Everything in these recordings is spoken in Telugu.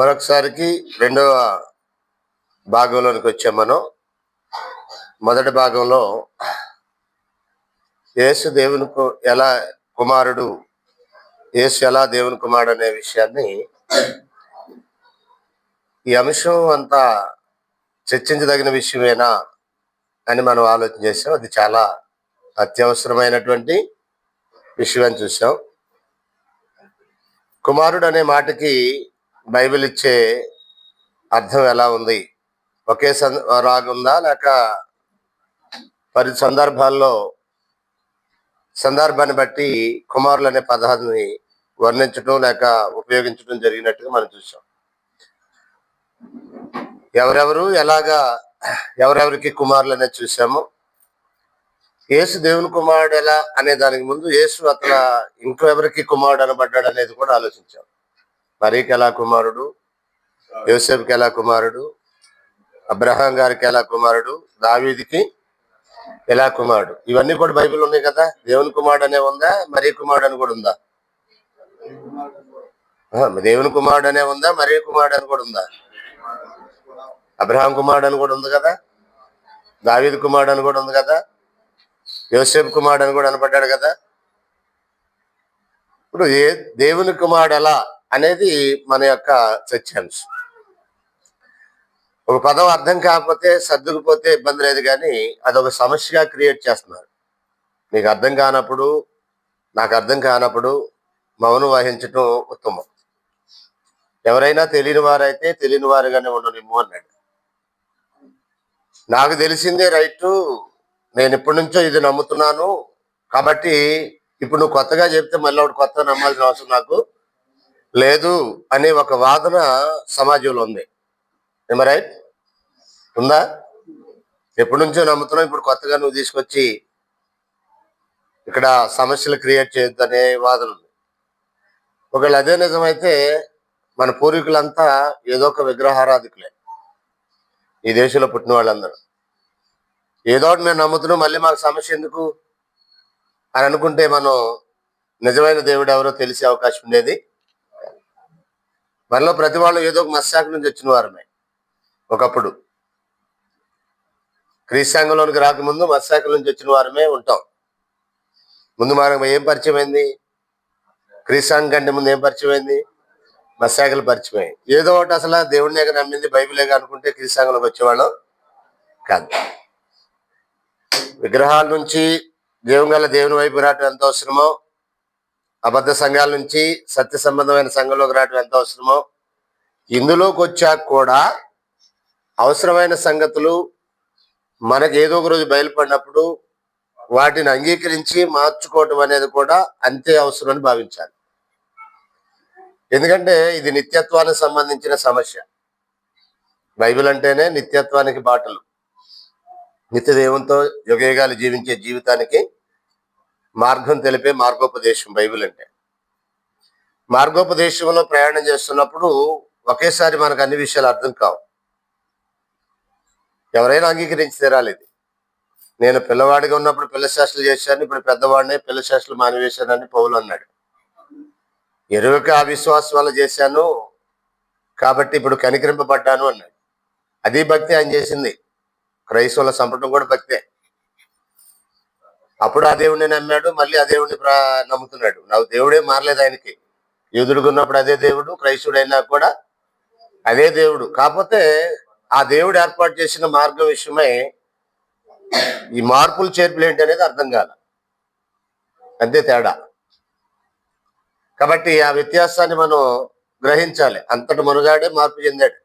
మరొకసారికి రెండవ భాగంలోనికి వచ్చాం మనం. మొదటి భాగంలో యేసు దేవుని ఎలా కుమారుడు యేసు ఎలా దేవుని కుమారుడు అనే విషయాన్ని ఈ అంశం అంతా చర్చించదగిన విషయమేనా అని మనం ఆలోచన చేసాం అది చాలా అత్యవసరమైనటువంటి విషయం అని చూసాం కుమారుడు అనే మాటకి బైబిల్ ఇచ్చే అర్థం ఎలా ఉంది? ఒకే రాగుందా లేక పరి సందర్భాల్లో సందర్భాన్ని బట్టి కుమారులు అనే పదాన్ని వర్ణించడం లేక ఉపయోగించడం జరిగినట్టుగా మనం చూసాం ఎవరెవరు ఎలాగా ఎవరెవరికి కుమారులు అనేది చూసాము యేసు దేవుని కుమారుడు ఎలా అనే దానికి ముందు యేసు అతను ఇంకో ఎవరికి కుమారుడు అనబడ్డాడు అనేది కూడా ఆలోచించాం. మరీకి ఎలా కుమారుడు యోసేపుకి ఎలా కుమారుడు అబ్రహాం గారికి ఎలా కుమారుడు దావీదికి ఎలా కుమారుడు ఇవన్నీ కూడా బైబిల్ ఉన్నాయి కదా? దేవుని కుమారుడు అనే ఉందా? మరీ కుమారుడు అని కూడా ఉందా? దేవుని కుమారుడు అనే ఉందా? మరీ కుమారుడు అని కూడా ఉందా? అబ్రహాం కుమారుడు అని కూడా ఉంది కదా? దావీద్ కుమారుడు అని కూడా ఉంది కదా? యోసేఫ్ కుమారుడు అని కూడా అనబడ్డాడు కదా? ఇప్పుడు ఏ దేవుని కుమారుడు ఎలా? అనేది మన యొక్క చర్చాంశం ఒక పదం అర్థం కాకపోతే సర్దుకుపోతే ఇబ్బంది లేదు కానీ అదొక సమస్యగా క్రియేట్ చేస్తున్నారు. మీకు అర్థం కానప్పుడు నాకు అర్థం కానప్పుడు మౌనం వహించటం ఉత్తమం. ఎవరైనా తెలియని వారైతే తెలియని వారుగానే ఉండనిమ్ము అన్నాడు. నాకు తెలిసిందే రైట్ నేను ఇప్పటి నుంచో ఇది నమ్ముతున్నాను కాబట్టి ఇప్పుడు నువ్వు కొత్తగా చెప్తే మళ్ళీ ఒకటి కొత్త నమ్మాల్సిన అవసరం నాకు. లేదు అనే ఒక వాదన సమాజంలో ఉంది. ఏమ రైట్ ఉందా? ఎప్పటి నుంచో నమ్ముతున్నావు ఇప్పుడు కొత్తగా నువ్వు తీసుకొచ్చి ఇక్కడ సమస్యలు క్రియేట్ చేయొద్దు అనే వాదన ఉంది. ఒకవేళ అదే నిజమైతే మన పూర్వీకులంతా ఏదో ఒక విగ్రహారాధికులే. ఈ దేశంలో పుట్టిన వాళ్ళందరూ. ఏదో ఒకటి మేము నమ్ముతున్నాం మళ్ళీ మాకు సమస్య ఎందుకు? అని అనుకుంటే మనం నిజమైన దేవుడు ఎవరో తెలిసే అవకాశం ఉండేది. మనలో ప్రతి వాళ్ళు ఏదో ఒక మత్స్యాక నుంచి వచ్చిన వారమే. ఒకప్పుడు క్రీస్తాంగంలోనికి రాకముందు మత్స్యాకల నుంచి వచ్చిన వారమే ఉంటాం. ముందు మనకు ఏం పరిచయం అయింది క్రీస్తాంగం కంటే ముందు ఏం పరిచయం అయింది మత్స్యాకలు పరిచయం ఏదో ఒకటి అసలు దేవుడినే నమ్మింది బైబిలే అనుకుంటే క్రీస్తాంగంలోకి వచ్చేవాళ్ళం కాదు. విగ్రహాల నుంచి దేవుని గల దేవుని వైపు రావటం ఎంత అవసరమో అబద్ధ సంఘాల నుంచి సత్య సంబంధమైన సంఘంలోకి రావడం ఎంత అవసరమో ఇందులోకి వచ్చాక కూడా అవసరమైన సంగతులు మనకి ఏదో ఒక రోజు బయలుపడినప్పుడు వాటిని అంగీకరించి మార్చుకోవటం అనేది కూడా అంతే అవసరం అని భావించాలి. ఎందుకంటే ఇది నిత్యత్వానికి సంబంధించిన సమస్య. బైబిల్ అంటేనే నిత్యత్వానికి బాటలు. నిత్య దేవునితో యుగయుగాలు జీవించే జీవితానికి మార్గం తెలిపే మార్గోపదేశం బైబిల్ అంటే. మార్గోపదేశంలో ప్రయాణం చేస్తున్నప్పుడు ఒకేసారి మనకు అన్ని విషయాలు అర్థం కావు. ఎవరైనా అంగీకరించి తీరాలి ఇది నేను పిల్లవాడిగా ఉన్నప్పుడు పిల్ల శాస్త్రలు చేశాను ఇప్పుడు పెద్దవాడినే పిల్ల శాస్త్రలు మానివేశానని పౌలు అన్నాడు. ఎరువుకి అవిశ్వాసం వల్ల చేశాను కాబట్టి ఇప్పుడు కనికరింపబడ్డాను అన్నాడు. అది భక్తి ఆయన చేసింది. క్రైస్తవుల సంపటం కూడా భక్తే. అప్పుడు ఆ దేవుడిని నమ్మాడు మళ్ళీ ఆ దేవుడిని నమ్ముతున్నాడు. నాకు దేవుడే మారలేదు ఆయనకి. యూదుడుగా ఉన్నప్పుడు అదే దేవుడు క్రైస్తుడైనా కూడా అదే దేవుడు. కాకపోతే ఆ దేవుడు ఏర్పాటు చేసిన మార్గం విషయమై ఈ మార్పులు చేర్పులు ఏంటి అనేది అర్థం కాల. అంతే తేడా. కాబట్టి ఆ వ్యత్యాసాన్ని మనం గ్రహించాలి. అంతటి మనుగాడే మార్పు చెందాడు.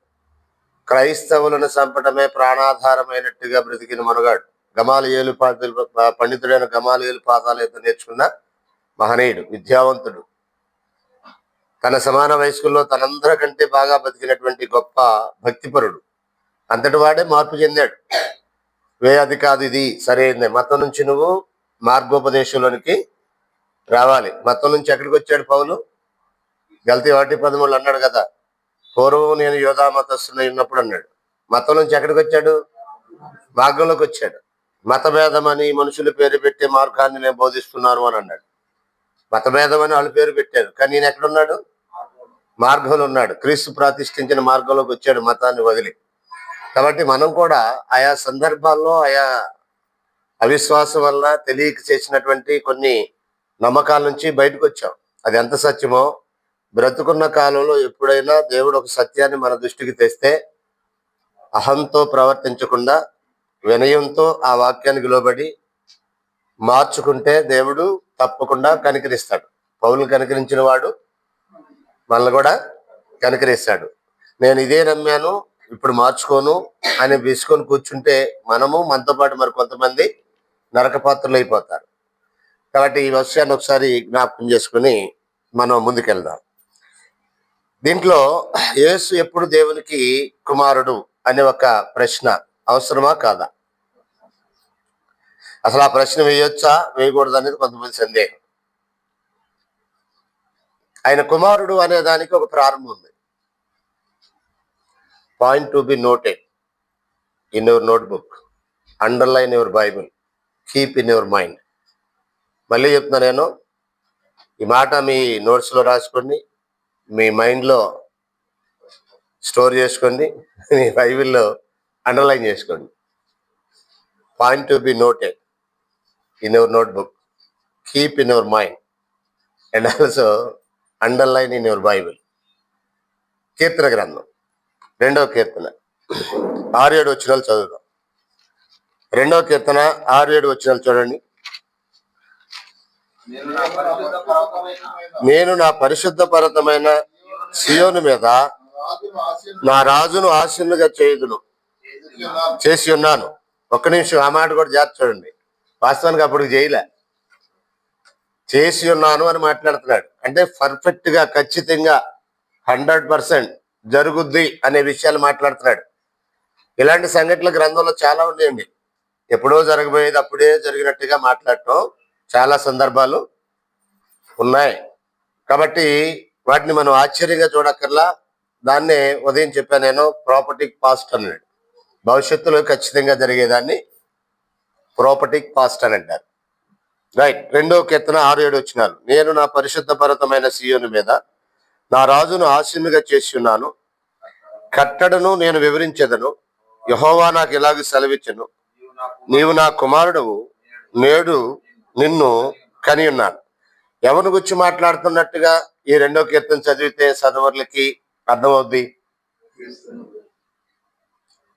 క్రైస్తవులను చంపడమే ప్రాణాధారమైనట్టుగా బ్రతికిన మనుగాడు. గమాలయేలు పాదాలు పండితుడైన గమాలయేలు పాదాలు ఎత్తు నేర్చుకున్న మహనీయుడు విద్యావంతుడు. తన సమాన వయస్కుల్లో తనందరికంటే బాగా బతికినటువంటి గొప్ప భక్తిపరుడు. అంతటి వాడే మార్పు చెందాడు. వే అది కాదు ఇది సరైంది మతం నుంచి నువ్వు మార్గోపదేశంలోనికి రావాలి. మతం నుంచి ఎక్కడికి వచ్చాడు పౌలు? గల్తీ వాటి పదములు అన్నాడు కదా. పూర్వం నేను యోధా మతస్థుని ఉన్నప్పుడు అన్నాడు. మతం నుంచి ఎక్కడికి వచ్చాడు? మార్గంలోకి వచ్చాడు. మతభేదం అని మనుషులు పేరు పెట్టే మార్గాన్ని నేను బోధిస్తున్నాను అని అన్నాడు. మతభేదం అని వాళ్ళు పేరు పెట్టారు. కానీ నేను ఎక్కడున్నాడు? మార్గంలో ఉన్నాడు. క్రీస్తు ప్రతిష్ఠించిన మార్గంలోకి వచ్చాడు మతాన్ని వదిలి. కాబట్టి మనం కూడా ఆయా సందర్భాల్లో ఆయా అవిశ్వాసం వల్ల తెలియక చేసినటువంటి కొన్ని నమ్మకాల నుంచి బయటకు వచ్చాం. అది ఎంత సత్యమో బ్రతుకున్న కాలంలో ఎప్పుడైనా దేవుడు ఒక సత్యాన్ని మన దృష్టికి తెస్తే అహంతో ప్రవర్తించకుండా వినయంతో ఆ వాక్యానికి లోబడి మార్చుకుంటే దేవుడు తప్పకుండా కనికరిస్తాడు. పౌలు కనికరించిన వాడు మనల్ని కూడా కనికరిస్తాడు. నేను ఇదే నమ్మాను ఇప్పుడు మార్చుకోను అని వేసుకొని కూర్చుంటే మనము మనతో పాటు మరి కొంతమంది నరకపాత్రలు అయిపోతారు. కాబట్టి ఈ విషయాన్ని ఒకసారి జ్ఞాపకం చేసుకుని మనం ముందుకెళ్దాం. దీంట్లో యేసు ఎప్పుడు దేవునికి కుమారుడు అనే ఒక ప్రశ్న అవసరమా కాదా? అసలు ఆ ప్రశ్న వేయొచ్చా? వేయకూడదు అనేది కొంతమంది సందేహం. ఆయన కుమారుడు అనే దానికి ఒక ప్రారంభం ఉంది. Point to be noted in your notebook underline your Bible keep in your mind మళ్ళీ చెప్తున్నా నేను ఈ మాట మీ నోట్స్లో రాసుకోండి మీ మైండ్లో స్టోర్ చేసుకోండి మీ బైబిల్లో అండర్లైన్ చేసుకోండి. Point to be noted in your notebook keep in your mind and also underline in your Bible కీర్తన గ్రంథం రెండవ కీర్తన ఆరు ఏడు వచ్చినాలు చదువుదాం రెండవ కీర్తన ఆరు ఏడు వచ్చినాలు చూడండి నేను నా పరిశుద్ధ పరతమైన సియోను మీద నా రాజును ఆశీనుగా చేయుదును చేసి ఉన్నాను ఒక్క నిమిషం ఆ మాట కూడా జాగ్రత్త చూడండి వాస్తవానికి అప్పుడు చేయలే. చేసి ఉన్నాను అని మాట్లాడుతున్నాడు. అంటే పర్ఫెక్ట్గా ఖచ్చితంగా హండ్రెడ్ పర్సెంట్ జరుగుద్ది అనే విషయాలు మాట్లాడుతున్నాడు. ఇలాంటి సంఘటనలు గ్రంథంలో చాలా ఉన్నాయండి. ఎప్పుడో జరగబోయేది అప్పుడే జరిగినట్టుగా మాట్లాడటం చాలా సందర్భాలు ఉన్నాయి. కాబట్టి వాటిని మనం ఆశ్చర్యంగా చూడక్కర్లా. దాన్నే ఉదయం చెప్పాను నేను ప్రాపర్టీ పాస్ట్ అన్నాడు. భవిష్యత్తులో ఖచ్చితంగా జరిగేదాన్ని ప్రాపర్టిక్ పాస్ట్ అని అంటారు. రైట్ రెండో కీర్తన ఆరు ఏడు వచ్చినారు. నేను నా పరిశుద్ధ పర్వతమైన సీయోను మీద నా రాజును ఆశీనుగా చేసి ఉన్నాను. కట్టడను నేను వివరించేదను. యహోవా నాకు ఇలాగ సెలవిచ్చను. నీవు నీవు నా కుమారుడవు. నేడు నిన్ను కని ఉన్నాను. ఎవరి గురించి మాట్లాడుతున్నట్టుగా ఈ రెండో కీర్తన చదివితే చదవర్లకి అర్థమవుద్ది?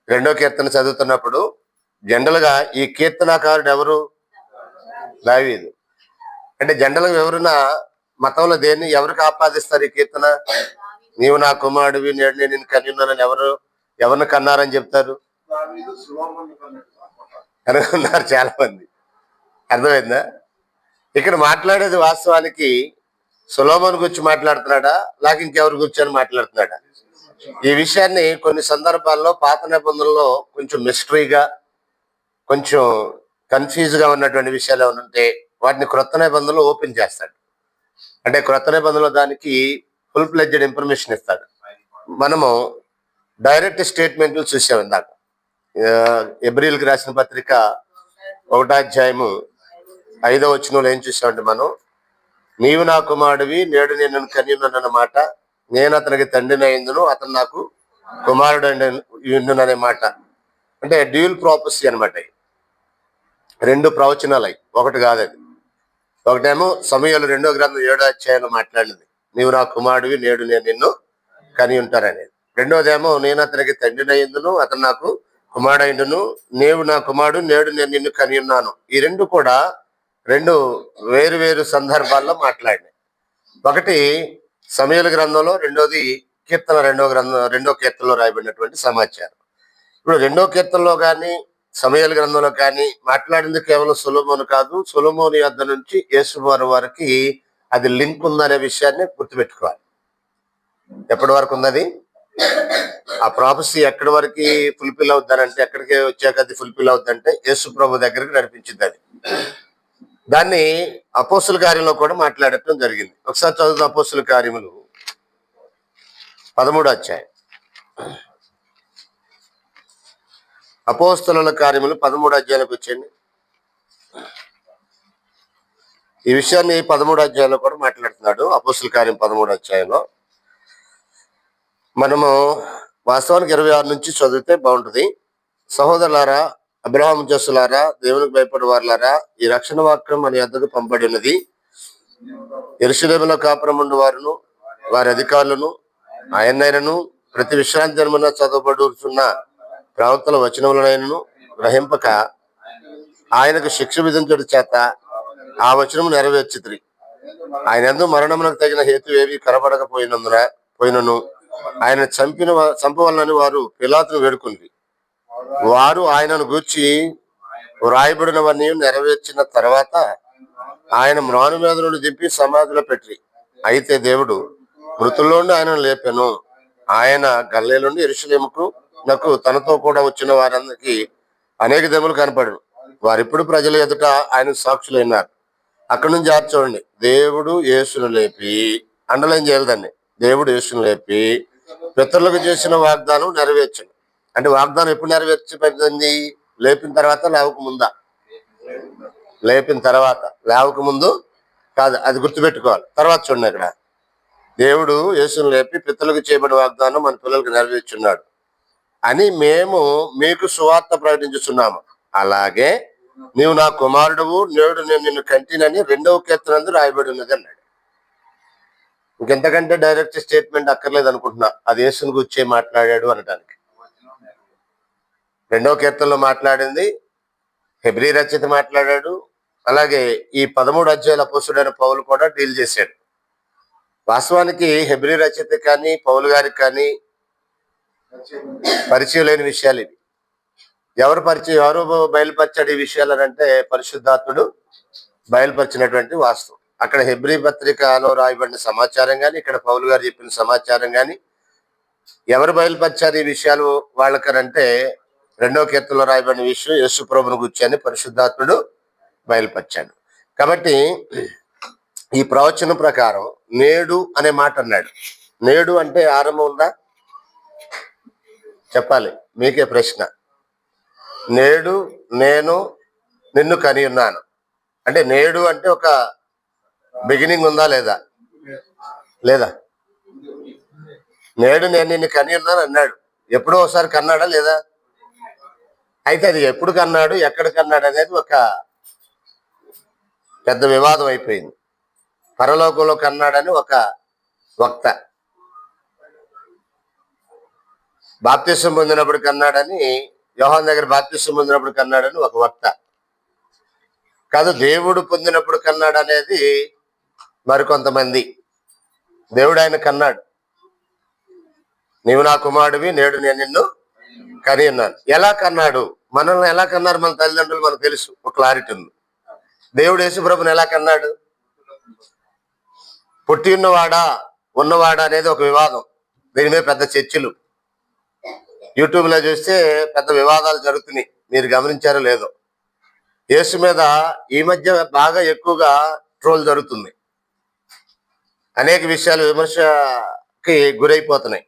రెండో కీర్తన చదువుతున్నప్పుడు జనరల్గా ఈ కీర్తనాకారుడు ఎవరు? దావీదు. అంటే జనరల్గా ఎవరున్నా మతంలో దేన్ని ఎవరికి ఆపాదిస్తారు ఈ కీర్తన? నీవు నా కుమారుడివి నేడు నేను కలిగి కని ఉన్నానని ఎవరు ఎవరిని కన్నారని చెప్తారు? కనుకున్నారు అనుకున్నారు చాలా మంది అర్థమైందా? ఇక్కడ మాట్లాడేది వాస్తవానికి సులోమన్ గురించి మాట్లాడుతున్నాడా? లేక ఇంకెవరి గురించి అని మాట్లాడుతున్నాడా? ఈ విషయాన్ని కొన్ని సందర్భాల్లో పాత నిబంధనలో కొంచెం మిస్టరీగా కొంచెం కన్ఫ్యూజ్గా ఉన్నటువంటి విషయాలు ఏమైనా ఉంటే వాటిని క్రొత్త నిబంధనలు ఓపెన్ చేస్తాడు. అంటే క్రొత్త నిబంధనలు దానికి ఫుల్ ప్లెడ్జెడ్ ఇన్ఫర్మేషన్ ఇస్తాడు. మనము డైరెక్ట్ స్టేట్మెంట్లు చూసాం ఇందాక. ఎబ్రిల్కి రాసిన పత్రిక ఒకటాధ్యాయము ఐదో వచనంలో ఏం చూసామంటే మనం నీవు నా కుమారుడివి నేడు నేను నిన్ను నేను అతనికి తండ్రిని అయిందును అతను నాకు కుమారుడు అనే మాట. అంటే డ్యూల్ ప్రాపర్సీ అనమాట రెండు ప్రవచనాలు. ఒకటి కాదది. ఒకటేమో సమయాలు రెండో గ్రంథం ఏడో అధ్యాయంలో మాట్లాడింది నీవు నా కుమారుడివి నేడు నేను నిన్ను కని ఉంటారనేది రెండోదేమో నేను అతనికి తండ్రిని అయ్యిందును అతను నాకు కుమారుడైండును. నీవు నా కుమారుడు నేడు నేను నిన్ను కని ఉన్నాను. ఈ రెండు కూడా రెండు వేరు వేరు సందర్భాల్లో మాట్లాడినాయి. ఒకటి సమయల గ్రంథంలో రెండోది కీర్తన రెండో గ్రంథం రెండో కీర్తనలో రాయబడినటువంటి సమాచారం. ఇప్పుడు రెండో కీర్తనలో కానీ సమయాల గ్రంథంలో కానీ మాట్లాడింది కేవలం సులభమును కాదు సులభముని వద్ద నుంచి యేసువారి వారికి అది లింక్ ఉందనే విషయాన్ని గుర్తుపెట్టుకోవాలి. ఎప్పటి వరకు ఉన్నది? ఆ ప్రాపసీ ఎక్కడి వరకు ఫుల్ఫిల్ అవుతారంటే ఎక్కడికి వచ్చాక అది ఫుల్ఫిల్ అవుతుందంటే యేసు ప్రభు దగ్గరికి నడిపించింది అది. దాన్ని అపోసుల కార్యంలో కూడా మాట్లాడటం జరిగింది. ఒకసారి చదువుతున్న అపోసుల కార్యములు. పదమూడు అధ్యాయం. అపోస్తల కార్యములు పదమూడు అధ్యాయాలకు వచ్చేయండి. ఈ విషయాన్ని పదమూడు అధ్యాయంలో కూడా మాట్లాడుతున్నాడు. అపోస్తుల కార్యం పదమూడు అధ్యాయంలో. మనము వాస్తవానికి ఇరవై ఆరు నుంచి చదివితే బాగుంటుంది. సహోదరులారా అబ్రహాం జస్సులారా దేవునికి భయపడే వారులారా ఈ రక్షణ వాక్యం మన ఎద్దకు పంపబడి ఉన్నది. ఎరుసలేములో కాపురముండు వారును వారి అధికారులను ఆయన్నైనను ప్రతి విశ్రాంతి దినమున చదవబడుతున్న ప్రవక్తల వచనములనైనను గ్రహింపక ఆయనకు శిక్ష విధించడం చేత ఆ వచనము నెరవేర్చితిరి. ఆయన ఎందు మరణమునకు తగిన హేతు ఏవి కనబడకపోయినందున పోయినను. ఆయన చంపిన వా- చంపవలనని వారు పిలాతును వేడుకుంది వారు ఆయనను గూర్చి వ్రాయబడినవన్నీ నెరవేర్చిన తర్వాత ఆయన మ్రాను మీద నుండి దింపి సమాధిలో పెట్టి అయితే దేవుడు మృతుల్లోండి ఆయనను లేపెను. ఆయన గల్లే నుండి ఎరుసలేముకు నాకు తనతో కూడా వచ్చిన వారందరికీ అనేక దెమ్మలు కనపడను వారిప్పుడు ప్రజల ఎదుట ఆయన సాక్షులైనారు. అక్కడి నుంచి జాగ్రత్త చూడండి. దేవుడు యేసును లేపి అండలేం చేయలేదండి దేవుడు యేసును లేపి పితరులకు చేసిన వాగ్దానం నెరవేర్చను అంటే వాగ్దానం ఎప్పుడు నెరవేర్చబడింది? లేపిన తర్వాత లేవక ముందా? లేపిన తర్వాత. లేవక ముందు? కాదు అది గుర్తుపెట్టుకోవాలి. తర్వాత చూడండి అక్కడ. దేవుడు యేసును లేపి పిత్తలకు చేయబడిన వాగ్దానం మన పిల్లలకు నెరవేర్చున్నాడు. అని మేము మీకు సువార్త ప్రకటించుతున్నాము అలాగే నీవు నా కుమారుడువు నేడు నేను నిన్ను కంటినని రెండవ కీర్తనందు రాయబడి ఉన్నది అన్నాడు. ఇంకెంతకంటే డైరెక్ట్ స్టేట్మెంట్ అక్కర్లేదు అనుకుంటున్నా. అది యేసుని గుచ్చే మాట్లాడాడు అనడానికి రెండవ కీర్తనలో మాట్లాడింది హెబ్రి రచయిత మాట్లాడాడు అలాగే ఈ పదమూడు అధ్యాయుల అపోసుడైన పౌలు కూడా డీల్ చేశాడు. వాస్తవానికి హెబ్రి రచయిత కానీ పౌలు గారికి కానీ పరిచయం లేని విషయాలు ఇవి. ఎవరు పరిచయం ఎవరు బయలుపరిచాడు ఈ విషయాలు అని అంటే పరిశుద్ధాత్ముడు బయలుపరిచినటువంటి వాస్తవం. అక్కడ హెబ్రి పత్రికలో రాయబడిన సమాచారం కానీ ఇక్కడ పౌలు గారు చెప్పిన సమాచారం కానీ ఎవరు బయలుపరిచారు ఈ విషయాలు వాళ్ళకనంటే రెండో కీర్తనలో రాయబడిన విషయం యేసు ప్రభుని గుర్చని అని పరిశుద్ధాత్ముడు బయలుపరిచాడు. కాబట్టి ఈ ప్రవచనం ప్రకారం నేడు అనే మాట అన్నాడు. నేడు అంటే ఆరంభం ఉందా? చెప్పాలి. మీకే ప్రశ్న. నేడు నేను నిన్ను కని ఉన్నాను. అంటే నేడు అంటే ఒక బిగినింగ్ ఉందా లేదా? లేదా? నేడు నేను నిన్ను కని ఉన్నాను అన్నాడు. ఎప్పుడో ఒకసారి కన్నాడా లేదా? అయితే అది ఎప్పుడు కన్నాడు ఎక్కడ కన్నాడు అనేది ఒక పెద్ద వివాదం అయిపోయింది. పరలోకంలో కన్నాడని ఒక వక్త బాప్తిసం పొందినప్పుడు కన్నాడని యోహాన్ దగ్గర బాప్తిసం పొందినప్పుడు కన్నాడని ఒక వక్త. కాదు దేవుడు పొందినప్పుడు కన్నాడు అనేది మరికొంతమంది. దేవుడు ఆయన కన్నాడు. నీవు నా కుమారుడివి నేడు నేను నిన్ను కని అన్నాను ఎలా కన్నాడు? మనల్ని ఎలా కన్నారు మన తల్లిదండ్రులు మనకు తెలుసు ఒక క్లారిటీ ఉంది. దేవుడు యేసుప్రభుని ఎలా కన్నాడు? పుట్టి ఉన్నవాడా ఉన్నవాడా అనేది ఒక వివాదం. దీని మీద పెద్ద చర్చలు. యూట్యూబ్లో చూస్తే పెద్ద వివాదాలు జరుగుతున్నాయి. మీరు గమనించారో లేదో. యేసు మీద ఈ మధ్య బాగా ఎక్కువగా ట్రోల్ జరుగుతుంది. అనేక విషయాలు విమర్శకి గురైపోతున్నాయి.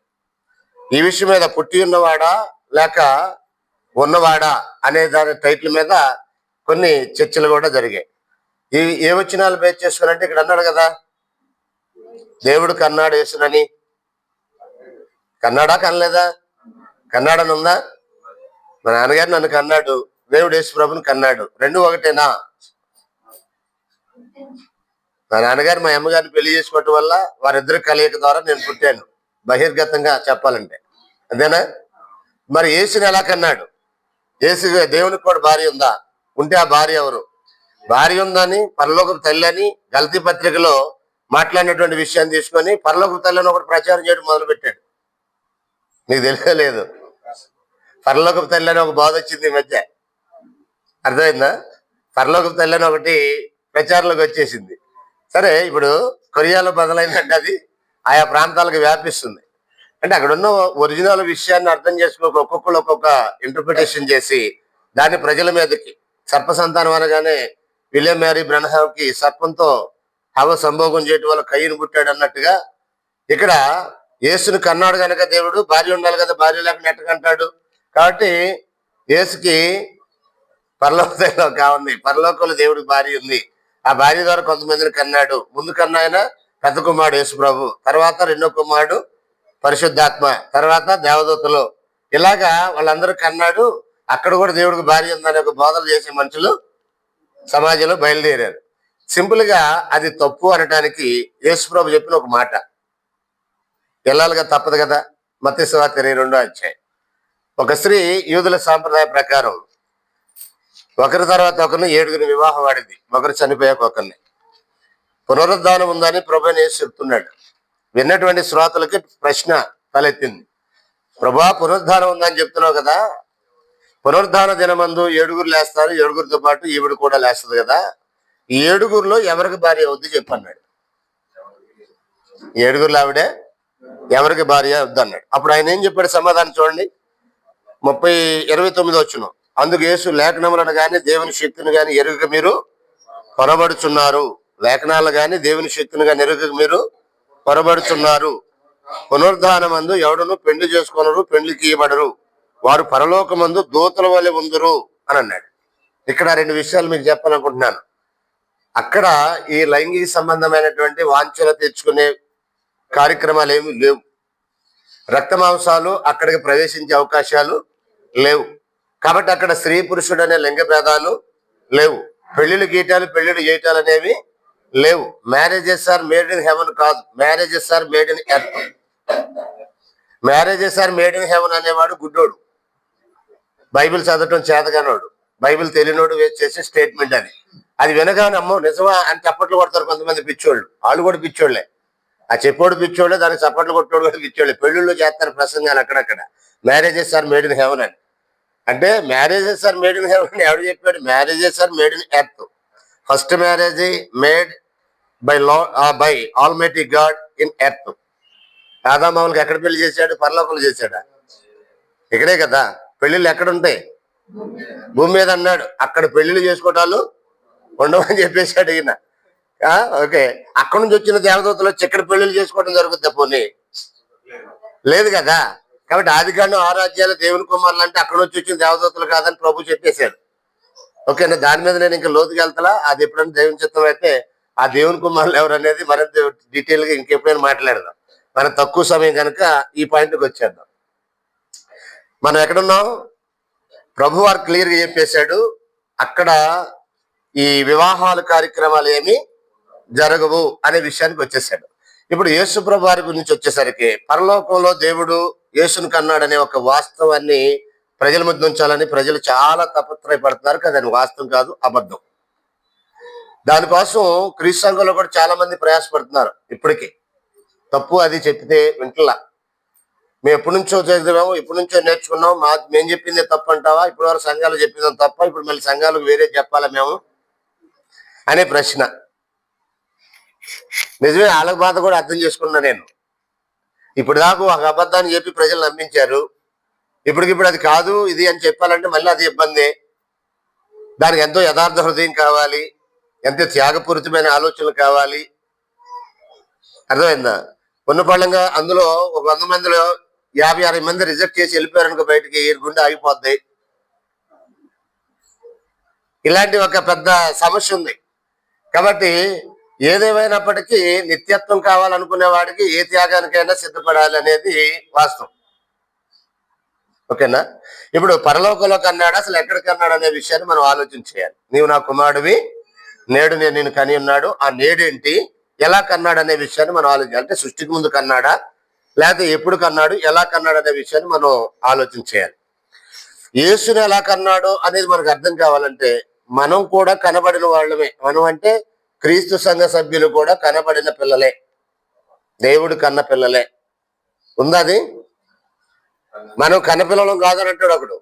ఈ విషయం మీద పుట్టి ఉన్నవాడా లేక ఉన్నవాడా అనే దాని టైటిల్ మీద కొన్ని చర్చలు కూడా జరిగాయి. ఈ ఏ వచనాలు బేస్ చేసుకునంటే ఇక్కడ అన్నాడు కదా దేవుడు కన్నాడు వేసునని కన్నాడా కనలేదా? కన్నాడనుందా మా నాన్నగారు నన్ను కన్నాడు. దేవుడు యేసుప్రభుని కన్నాడు. రెండు ఒకటేనా? మా నాన్నగారు మా అమ్మగారిని పెళ్ళి చేసుకోవటం వల్ల వారిద్దరి కలయిక ద్వారా నేను పుట్టాను. బహిర్గతంగా చెప్పాలంటే. అంతేనా? మరి యేసుని ఎలా కన్నాడు? యేసు దేవునికి కూడా భార్య ఉందా? ఉంటే ఆ భార్య ఎవరు? భార్య ఉందని పరలోక తల్లి అని గల్తీ పత్రికలో మాట్లాడినటువంటి విషయాన్ని తీసుకొని పరలోక తల్లిని ఒకటి ప్రచారం చేయడం మొదలుపెట్టాడు. నీకు తెలియలేదు పరలోకపు తల్లి అని ఒక బాధ వచ్చింది ఈ మధ్య. అర్థమైందా? పరలోకపు తల్లి అని ఒకటి ప్రచారంలోకి వచ్చేసింది. సరే ఇప్పుడు కొరియాలో బదులైందంటే అది ఆయా ప్రాంతాలకు వ్యాపిస్తుంది. అంటే అక్కడ ఉన్న ఒరిజినల్ విషయాన్ని అర్థం చేసుకోక ఒక్కొక్కరు ఒక్కొక్క ఇంటర్ప్రిటేషన్ చేసి దాన్ని ప్రజల మీదకి సర్ప సంతానం అనగానే విలియం మ్యారీ బ్రహ్హాంకి సర్పంతో హవ సంభోగం చేయటం వల్ల కయ్యను పుట్టాడు అన్నట్టుగా ఇక్కడ యేసుని కన్నాడు కనుక దేవుడు భార్య ఉండాలి కదా భార్య లేకుండా ఎట్టకంటాడు? కాబట్టి యేసుకి పరలోకంలో కావుంది పరలోకంలో దేవుడికి భార్య ఉంది. ఆ భార్య ద్వారా కొంతమందిని కన్నాడు. ముందు కన్నా ఆయన పెద్ద కుమారుడు యేసు ప్రభు తర్వాత రెండో కుమారుడు పరిశుద్ధాత్మ. తర్వాత దేవదూతలు. ఇలాగా వాళ్ళందరూ కన్నాడు. అక్కడ కూడా దేవుడికి భార్య ఉందనే ఒక బోధన చేసే మనుషులు సమాజంలో బయలుదేరారు. సింపుల్గా అది తప్పు అనటానికి యేసుప్రభు చెప్పిన ఒక మాట. వెళ్ళాలిగా తప్పదు కదా? మత్స్యవార్త ఇరవై రెండో అధ్యాయం. ఒక స్త్రీ యూదుల సాంప్రదాయ ప్రకారం ఒకరి తర్వాత ఒకరిని ఏడుగురి వివాహం ఆడింది. ఒకరు చనిపోయాక ఒకరిని. పునరుద్ధానం ఉందని ప్రభు నేసి చెప్తున్నాడు. విన్నటువంటి శ్రోతలకి ప్రశ్న తలెత్తింది. ప్రభా పునరుద్ధానం ఉందని చెప్తున్నావు కదా? పునరుద్ధాన దినమందు ఏడుగురు లేస్తారు. ఏడుగురితో పాటు ఈవిడ కూడా లేస్తుంది కదా? ఈ ఏడుగురిలో ఎవరికి భార్య అవుద్ది చెప్పన్నాడు. ఏడుగురులో ఆవిడే ఎవరికి భార్య అవుద్ది అన్నాడు అప్పుడు ఆయన ఏం చెప్పాడు? సమాధానం చూడండి. ముప్పై ఇరవై తొమ్మిది వచ్చును. అందుకు యేసు లేఖనములను గాని దేవుని శక్తిని గాని ఎరుగక మీరు పొరబడుచున్నారు. లేఖనాలు గాని దేవుని శక్తిని గాని ఎరుగక మీరు పొరబడుచున్నారు. పునరుద్ధానమందు ఎవడను పెళ్ళి చేసుకొనరు పెండ్లి ఇవ్వబడరు వారు పరలోకమందు దూతల వలె ఉందరు అని అన్నాడు. ఇక్కడ రెండు విషయాలు మీకు చెప్పాలనుకుంటున్నాను. అక్కడ ఈ లైంగిక సంబంధమైనటువంటి వాంఛలు తెచ్చుకునే కార్యక్రమాలు ఏమి లేవు. రక్తమాంసాలు అక్కడికి ప్రవేశించే అవకాశాలు లేవు. కాబట్టి అక్కడ స్త్రీ పురుషుడు అనే లింగ భేదాలు లేవు. పెళ్ళిళ్ళు గీటాలు పెళ్ళిళ్ళు గీటాలు అనేవి లేవు. Marriages are made in heaven కాదు. Marriages are made in earth marriages are made in heaven అనేవాడు గుడ్డోడు. బైబిల్ చదవటం చేతగానోడు. బైబిల్ తెలియనోడు చేసే స్టేట్మెంట్ అది. అది వినగానే అమ్మో నిజమా అని చప్పట్లు కొడతారు కొంతమంది పిచ్చోళ్ళు. వాళ్ళు కూడా పిచ్చోళ్ళే. ఆ చెప్పోడు పిచ్చోళ్ళే దానికి చప్పట్లు కొట్టోడు కూడా పిచ్చోళ్ళే. పెళ్ళిళ్ళు చేస్తారు ప్రసంగాలు అక్కడక్కడ. Marriages are made in heaven అని. అంటే marriages are made in heaven? ఎవడు చెప్పాడు? Marriages are made in earth. First marriage made by law by almighty God in earth. ఆదామావులకి ఎక్కడ పెళ్ళి చేశాడు? పరలోకంలో చేశాడా? ఇక్కడే కదా. పెళ్ళిళ్ళు ఎక్కడుంటాయి? భూమి మీద అన్నాడు. అక్కడ పెళ్ళిళ్ళు చేసుకోవటాలు ఉండవని చెప్పేశాడు ఈయన ఓకే. అక్కడ నుంచి వచ్చిన దేవదూతలు వచ్చి ఇక్కడ పెళ్ళిళ్ళు చేసుకోవడం జరుగుతుంది పోనీ? లేదు కదా. కాబట్టి ఆదికాండం ఆరాధ్యాలు దేవుని కుమారులు అంటే అక్కడ నుంచి వచ్చిన దేవదూతలు కాదని ప్రభు చెప్పేశాడు. ఓకేనా? దాని మీద నేను ఇంకా లోతుకి వెళ్తలా? అది ఎప్పుడైనా దేవుని చిత్తం అయితే ఆ దేవుని కుమారులు ఎవరు అనేది మరింత డీటెయిల్గా ఇంకెప్పుడైనా మాట్లాడదాం. మన తక్కువ సమయం కనుక ఈ పాయింట్కి వచ్చేద్దాం. మనం ఎక్కడున్నాం? ప్రభు వారు క్లియర్గా చెప్పేశాడు అక్కడ ఈ వివాహాలు కార్యక్రమాలు ఏమి జరగవు అనే విషయానికి వచ్చేసాడు ఇప్పుడు యేసు ప్రభు వారి గురించి వచ్చేసరికి పరలోకంలో దేవుడు యేసును కన్నాడనే ఒక వాస్తవాన్ని ప్రజల మధ్య ఉంచాలని ప్రజలు చాలా తపత్రయపడుతున్నారు కదా అది వాస్తవం కాదు అబద్ధం. దానికోసం క్రీస్తు సంఘంలో కూడా చాలా మంది ప్రయాసపడుతున్నారు ఇప్పటికీ. తప్పు అది చెప్పితే వింటలా. మేము ఎప్పటి నుంచో చదివాము ఎప్పటి నుంచో నేర్చుకున్నాం మా మేము చెప్పిందే తప్పు అంటావా? ఇప్పుడు వరకు సంఘాలు చెప్పిందని తప్ప? ఇప్పుడు మళ్ళీ సంఘాలకు వేరే చెప్పాలా మేము? అనే ప్రశ్న. నిజమే వాళ్ళ బాధ కూడా అర్థం చేసుకున్నా నేను. ఇప్పుడు దాకా ఒక అబద్ధాన్ని చెప్పి ప్రజలు నమ్మించారు. ఇప్పటికిప్పుడు అది కాదు ఇది అని చెప్పాలంటే మళ్ళీ అది ఇబ్బంది. దానికి ఎంతో యథార్థ హృదయం కావాలి ఎంతో త్యాగపూరితమైన ఆలోచనలు కావాలి. అర్థమైందా? ఉన్నపళ్ళంగా అందులో ఒక వంద మందిలో యాభై అరవై మంది రిజెక్ట్ చేసి వెళ్ళిపోయారనుకో బయటికి ఈ గుండె ఆగిపోద్ది. ఇలాంటి ఒక పెద్ద సమస్య ఉంది. కాబట్టి ఏదేమైనప్పటికీ నిత్యత్వం కావాలనుకునే వాడికి ఏ త్యాగానికైనా సిద్ధపడాలి అనేది వాస్తవం. ఓకేనా? ఇప్పుడు పరలోకంలో కన్నాడు అసలు ఎక్కడ కన్నాడు అనే విషయాన్ని మనం ఆలోచన చేయాలి. నీవు నా కుమారుడివి నేడు నేను నేను కని ఉన్నాడు ఆ నేడేంటి ఎలా కన్నాడు అనే విషయాన్ని మనం ఆలోచించాలి అంటే సృష్టికి ముందు కన్నాడా లేకపోతే ఎప్పుడు కన్నాడు ఎలా కన్నాడు అనే విషయాన్ని మనం ఆలోచన చేయాలి. యేసుని ఎలా కన్నాడు అనేది మనకు అర్థం కావాలంటే మనం కూడా కనబడిన వాళ్ళమే. మనం అంటే క్రీస్తు సంఘ సభ్యులు కూడా కనబడిన పిల్లలే. దేవుడు కన్న పిల్లలే. ఉందా మనం కన్న పిల్లలం కాదని అంటాడు ఒకడు.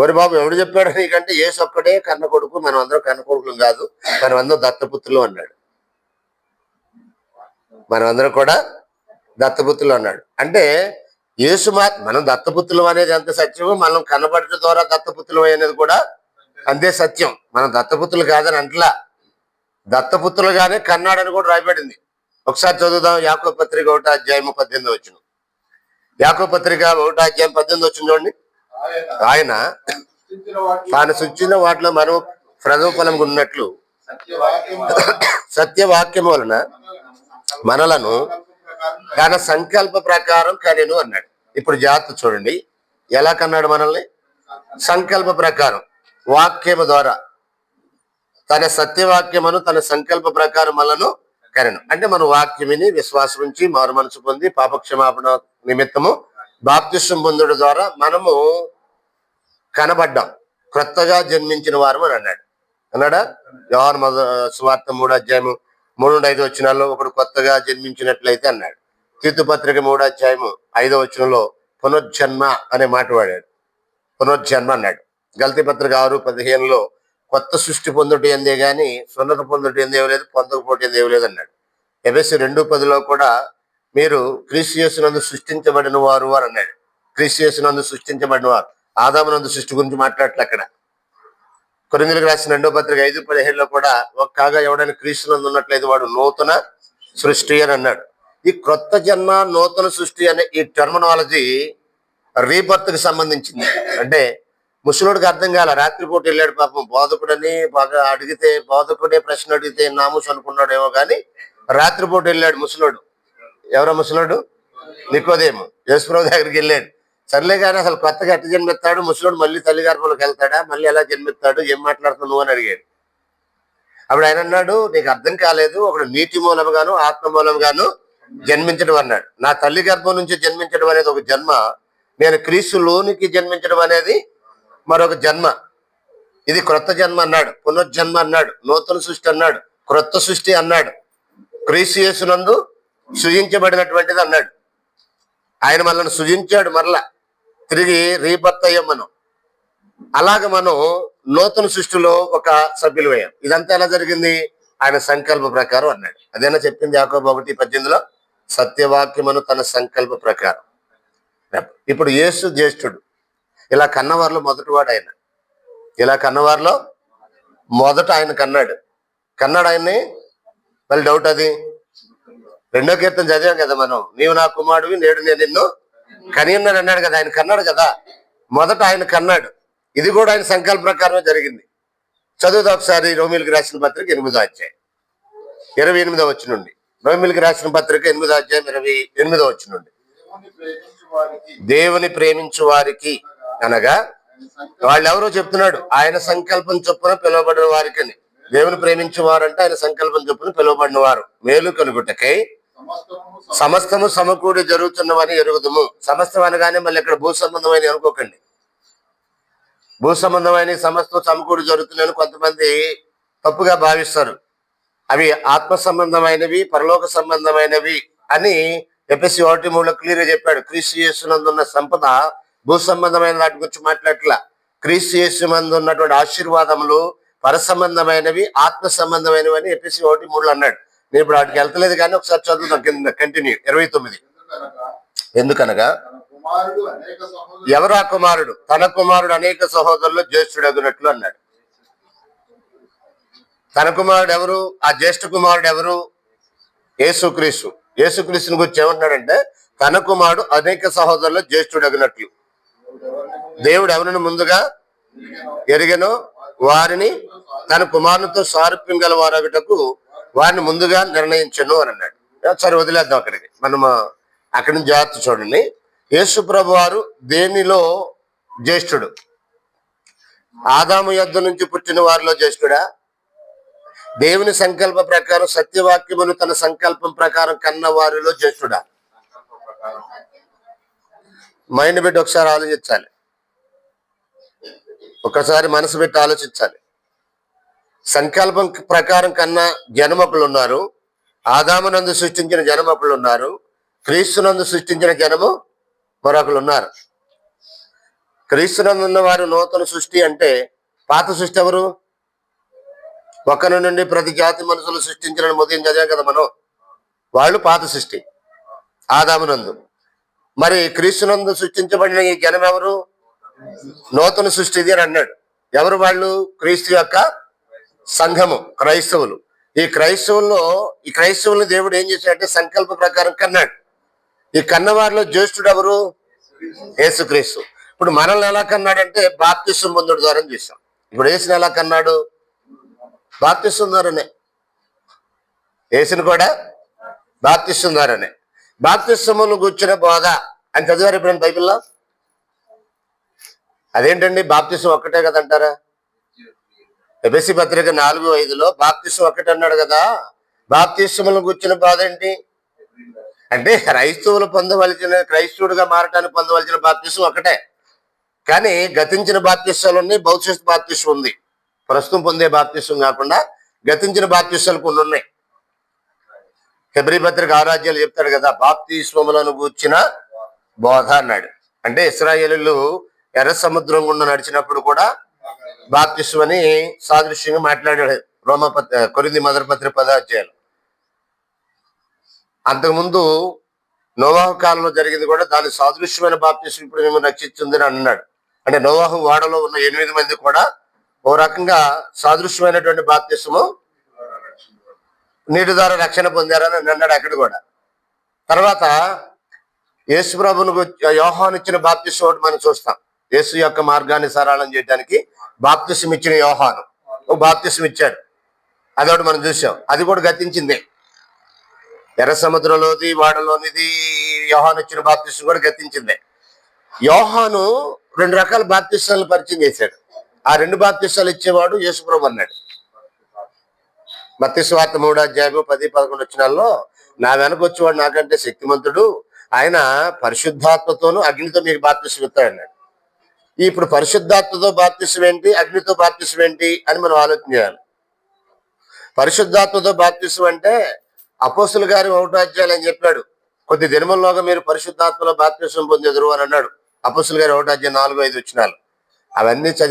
ఓరి బాబు ఎవడు చెప్పాడు నీకంటే ఏసు ఒక్కడే కన్న కొడుకు మనం అందరం కన్న కొడుకులు కాదు. మనం అందరం దత్తపుత్రులు అన్నాడు. మనం అందరం కూడా దత్తపుత్రులు అన్నాడు. అంటే యేసు మా మనం దత్తపుత్రులు అనేది ఎంత సత్యమో మనం కనబడటం ద్వారా దత్తపుత్రులు అనేది కూడా అంతే సత్యం. మనం దత్తపుత్రులు కాదని అంటలా. దత్తపుత్రులుగానే కన్నాడని కూడా రాయబడింది. ఒకసారి చదువుదాం. యాకో పత్రిక ఒకటి అధ్యాయం పద్దెనిమిది వచ్చిన యాకో పత్రిక ఒకటి అధ్యాయం పద్దెనిమిది వచ్చిన చూడండి. ఆయన ఆయన వాటిలో తాను సృష్టించిన వాటిలో మనం ప్రథమఫలం ఉన్నట్లు సత్యవాక్యం వలన మనలను తన సంకల్ప ప్రకారం కనెను అన్నాడు. ఇప్పుడు జాగ్రత్త చూడండి. ఎలా కన్నాడు మనల్ని? సంకల్ప ప్రకారం. వాక్యము ద్వారా. తన సత్యవాక్యమును తన సంకల్ప ప్రకారం మనను కరెను. అంటే మన వాక్యమిని విశ్వాసం మారు మనసు పొంది పాపక్షమాపణ నిమిత్తము బాప్తిష్టం పొందుడు ద్వారా మనము కనబడ్డాం. క్రొత్తగా జన్మించిన వారు అని అన్నాడు. అన్నాడా? వ్యవహార మద సువార్త మూడు అధ్యాయము మూడు నుండి ఐదు వచ్చినాల్లో ఒకడు కొత్తగా జన్మించినట్లయితే అన్నాడు. తీర్థపత్రిక మూడు అధ్యాయము ఐదో వచనంలో పునర్జన్మ అనే మాట వాడాడు. పునర్జన్మ అన్నాడు. గల్తీ పత్రిక ఆరు పదిహేనులో కొత్త సృష్టి పొందుట ఎందే గాని సున్నత పొందుట ఏందేం లేదు పొందకపోతే ఏందేం లేదు అన్నాడు. ఎబెసి రెండు పదిలో కూడా మీరు క్రీస్తు యేసునందు సృష్టించబడిన వారు అని అన్నాడు. క్రీస్తు యేసునందు సృష్టించబడిన వారు. ఆదామునందు సృష్టి గురించి మాట్లాడట్లే అక్కడ. కొరిందులకు రాసిన రెండో పత్రిక ఐదు పదిహేడులో కూడా ఒక కాగా ఎవడైనా క్రీస్తునందు ఉన్నట్లయితే వాడు నూతన సృష్టి అని అన్నాడు. ఈ క్రొత్త జన్మ నూతన సృష్టి అనే ఈ టెర్మినాలజీ రీబర్త్కి సంబంధించింది. అంటే ముసలోడికి అర్థం కాల రాత్రిపూట వెళ్ళాడు పాపం. బోధకుడని బాగా అడిగితే బోధకుడే ప్రశ్న అడిగితే నామూస్ అనుకున్నాడేమో కానీ రాత్రిపూట వెళ్ళాడు ముసలోడు. ఎవరో ముసలోడు? నికోదేమో. యేసుప్రభు దగ్గరికి వెళ్ళాడు. సర్లే కానీ అసలు కొత్తగా ఎట్ట జన్మిస్తాడు? ముసలోడు మళ్ళీ తల్లి గర్భంలోకి వెళ్తాడా? మళ్ళీ ఎలా జన్మిస్తాడు? ఏం మాట్లాడుతున్నావు నువ్వు అని అడిగాడు. అప్పుడు ఆయన అన్నాడు నీకు అర్థం కాలేదు. ఒకడు నీటి మూలంగాను ఆత్మ మూలంగాను జన్మించడం అన్నాడు. నా తల్లి గర్భం నుంచి జన్మించడం అనేది ఒక జన్మ. నేను క్రీస్తులోనికి జన్మించడం అనేది మరొక జన్మ. ఇది క్రొత్త జన్మ అన్నాడు. పునర్జన్మ అన్నాడు. నూతన సృష్టి అన్నాడు. క్రొత్త సృష్టి అన్నాడు. క్రీస్తు సృజించబడినటువంటిది అన్నాడు. ఆయన మనల్ని సృజించాడు మరలా. తిరిగి రీబర్త్ అయ్యాం మనం అలాగ మనం నూతన సృష్టిలో ఒక సభ్యులు అయ్యాం. ఇదంతా ఎలా జరిగింది? ఆయన సంకల్ప ప్రకారం అన్నాడు. అదేనా చెప్పింది యాకోబు ఒకటి పద్దెనిమిదిలో? సత్యవాక్యమును తన సంకల్ప ప్రకారం. ఇప్పుడు యేసు జ్యేష్ఠుడు. ఇలా కన్నవారిలో మొదటివాడు ఆయన. ఇలా కన్నవారిలో మొదట ఆయన కన్నాడు. కన్నాడు ఆయన్ని? మళ్ళీ డౌట్ అది? రెండో కీర్తన చదివాం కదా మనం. నీవు నా కుమారుడివి నేడు నేను నిన్ను కనియన్నాడు అన్నాడు కదా ఆయన కన్నాడు కదా? మొదట ఆయన కన్నాడు. ఇది కూడా ఆయన సంకల్ప ప్రకారమే జరిగింది. చదువుతా ఒకసారి రోమిల్కి రాసిన పత్రిక ఎనిమిదో అధ్యాయం. ఇరవై ఎనిమిదో వచ్చి నుండి. రోమిల్కి రాసిన పత్రిక ఎనిమిదో అధ్యాయం ఇరవై ఎనిమిదో వచ్చి నుండి. దేవుని ప్రేమించు వారికి దేవుని ప్రేమించు వారికి అనగా వాళ్ళు ఎవరో చెప్తున్నాడు ఆయన సంకల్పం చొప్పున పిలువబడిన వారికని. దేవుని ప్రేమించేవారంటే ఆయన సంకల్పం చొప్పున పిలువబడిన వారు మేలు కలుగుటకై సమస్తము సమకూడి జరుగుతున్నవని ఎరుగుదము. సమస్తం అనగానే మళ్ళీ ఇక్కడ భూ సంబంధమైన అనుకోకండి. భూ సంబంధమైన సమస్తం సమకూడి జరుగుతున్నాయని కొంతమంది తప్పుగా భావిస్తారు. అవి ఆత్మ సంబంధమైనవి పరలోక సంబంధమైనవి అని ఎపిసి ఒకటి మూడులో క్లియర్గా చెప్పాడు. క్రీస్తు చేస్తున్నందున్న సంపద భూ సంబంధమైన వాటి గురించి మాట్లాడట్లా. క్రీస్తు యేసు మందు ఉన్నటువంటి ఆశీర్వాదములు పర సంబంధమైనవి ఆత్మ సంబంధమైనవి అని ఎపిసి ఒకటి మూడు అన్నాడు. నేను ఇప్పుడు వాటికి వెళ్తలేదు కానీ ఒకసారి చదువుతాం కింద కంటిన్యూ ఇరవై తొమ్మిది. ఎందుకనగా ఎవరు ఆ కుమారుడు? తన కుమారుడు అనేక సహోదరులు జ్యేష్ఠుడగినట్లు అన్నాడు. తన కుమారుడు ఎవరు? ఆ జ్యేష్ఠ కుమారుడు ఎవరు? యేసుక్రీస్తు. యేసుక్రీస్తుని గురించి ఏమంటున్నాడంటే తన కుమారుడు అనేక సహోదరులు జ్యేష్ఠుడగినట్లు. దేవుడు ఎవరిని ముందుగా ఎరిగెనో? వారిని తన కుమారునితో సారూప్యం గల వారగుటకు వారిని ముందుగా నిర్ణయించను అని అన్నాడు. సరే వదిలేద్దాం అక్కడికి. మనము అక్కడి నుంచి జాగ్రత్త చూడండి. యేసు ప్రభు వారు దేనిలో జ్యేష్ఠుడు? ఆదాము యొద్ధ నుంచి పుట్టిన వారిలో జ్యేష్ఠుడా? దేవుని సంకల్ప ప్రకారం సత్యవాక్యమును తన సంకల్పం ప్రకారం కన్న వారిలో జ్యేష్ఠుడా? మైండ్ పెట్టి ఒకసారి ఆలోచించాలి. ఒకసారి మనసు పెట్టి ఆలోచించాలి. సంకల్పం ప్రకారం కన్నా జనమకులు ఉన్నారు. ఆదామునందు సృష్టించిన జనమకులు ఉన్నారు. క్రీస్తునందు సృష్టించిన జనము మరొకరు ఉన్నారు. క్రీస్తునందు ఉన్న వారు నూతన సృష్టి అంటే పాత సృష్టి ఎవరు? ఒకరి నుండి ప్రతి జాతి మనుషులు సృష్టించిన ఉదయం చదివాం కదా మనం. వాళ్ళు పాత సృష్టి. ఆదామునందు మరి క్రీస్తునందు సృష్టించబడిన ఈ జనం ఎవరు నూతన సృష్టి ఇది అని అన్నాడు. ఎవరు వాళ్ళు? క్రీస్తు యొక్క సంఘము క్రైస్తవులు. ఈ క్రైస్తవుల్లో ఈ క్రైస్తవులను దేవుడు ఏం చేశాడంటే సంకల్ప ప్రకారం కన్నాడు. ఈ కన్నవారిలో జ్యేష్ఠుడు ఎవరు? యేసుక్రీస్తు. ఇప్పుడు మనల్ని ఎలా కన్నాడంటే బాప్తిస్వం పొందుడు ద్వారా చూసాం ఇప్పుడు యేసుని ఎలా కన్నాడు? బాప్తిస్వం ద్వారానే. యేసుని కూడా బాప్తిస్వం ద్వారానే. బాప్తిస్మమును గుర్చిన బోధ అని చదివారు ఎప్పుడైనా బైబిల్లో? అదేంటండి? బాప్తిసం ఒక్కటే కదా అంటారా ఎబిసి పత్రిక నాలుగు ఐదులో బాప్తిసం ఒక్కటే అన్నాడు కదా. బాప్తిస్మమును గుర్చిన బాధ ఏంటి అంటే క్రైస్తవులు పొందవలసిన క్రైస్తవుడిగా మారటానికి పొందవలసిన బాప్తిసం ఒకటే కానీ గతించిన బాప్తిస్తాలు ఉన్నాయి భవిష్యత్ బాప్తిసం ఉంది. ప్రస్తుతం పొందే బాప్తిసం కాకుండా గతించిన బాప్తిస్తాలు కొన్ని ఉన్నాయి. ఫిబ్రి పత్రిక ఆరాధ్యాలు చెప్తాడు కదా బాప్తిస్వములను కూర్చిన బోధ అన్నాడు. అంటే ఇస్రాయేలు ఎర్ర సముద్రం గుండా నడిచినప్పుడు కూడా బాప్తిస్వం అని సాదృశ్యంగా మాట్లాడాడు రోమ పత్ర కొరింది మదర్ పత్రిక పదాధ్యాయులు అంతకుముందు నోవాహు కాలంలో జరిగింది కూడా దాని సాదృశ్యమైన బాప్తిస్వం ఇప్పుడు మేము రక్షించిందని అన్నాడు. అంటే నోవాహు వాడలో ఉన్న ఎనిమిది మంది కూడా ఓ రకంగా సాదృశ్యమైనటువంటి బాప్తిస్వము నీటి ద్వారా రక్షణ పొందారని అన్నాడు అక్కడ కూడా. తర్వాత యేసు ప్రభును యోహాన్ ఇచ్చిన బాప్తిస్వం ఒకటి మనం చూస్తాం. యేసు యొక్క మార్గాన్ని సరళం చేయడానికి బాప్తిస్వం ఇచ్చిన యోహాను. ఓ బాప్తిష్యం ఇచ్చాడు. అదొకటి మనం చూసాం. అది కూడా గతించింది. ఎర్ర సముద్రంలోది వాడలోనిది యోహాను ఇచ్చిన బాప్తిస్వం కూడా గతించింది. యోహాను రెండు రకాల బాప్తిస్వాలను పరిచయం చేశాడు. ఆ రెండు బాప్తిష్టాలు ఇచ్చేవాడు యేసుప్రభు అన్నాడు. మత్తి మూడు అధ్యాయము పది పదకొండు వచ్చినాల్లో నా వెనక వచ్చేవాడు నాకంటే శక్తిమంతుడు. ఆయన పరిశుద్ధాత్మతోనూ అగ్నితో మీకు బాప్తిసం ఇస్తాడన్నాడు. ఇప్పుడు పరిశుద్ధాత్మతో బాప్తిసం ఏంటి? అగ్నితో బాప్తిసం ఏంటి? అని మనం ఆలోచన చేయాలి. పరిశుద్ధాత్మతో బాప్తిసం అంటే అపోస్తుల గారి ఒకటో అని చెప్పాడు. కొద్ది దినముల్లోగా మీరు పరిశుద్ధాత్మలో బాప్తిసం పొందేదరు అని అన్నాడు. అపోస్తుల గారి ఒకటో నాలుగు ఐదు వచ్చినాలు. అవన్నీ చదివి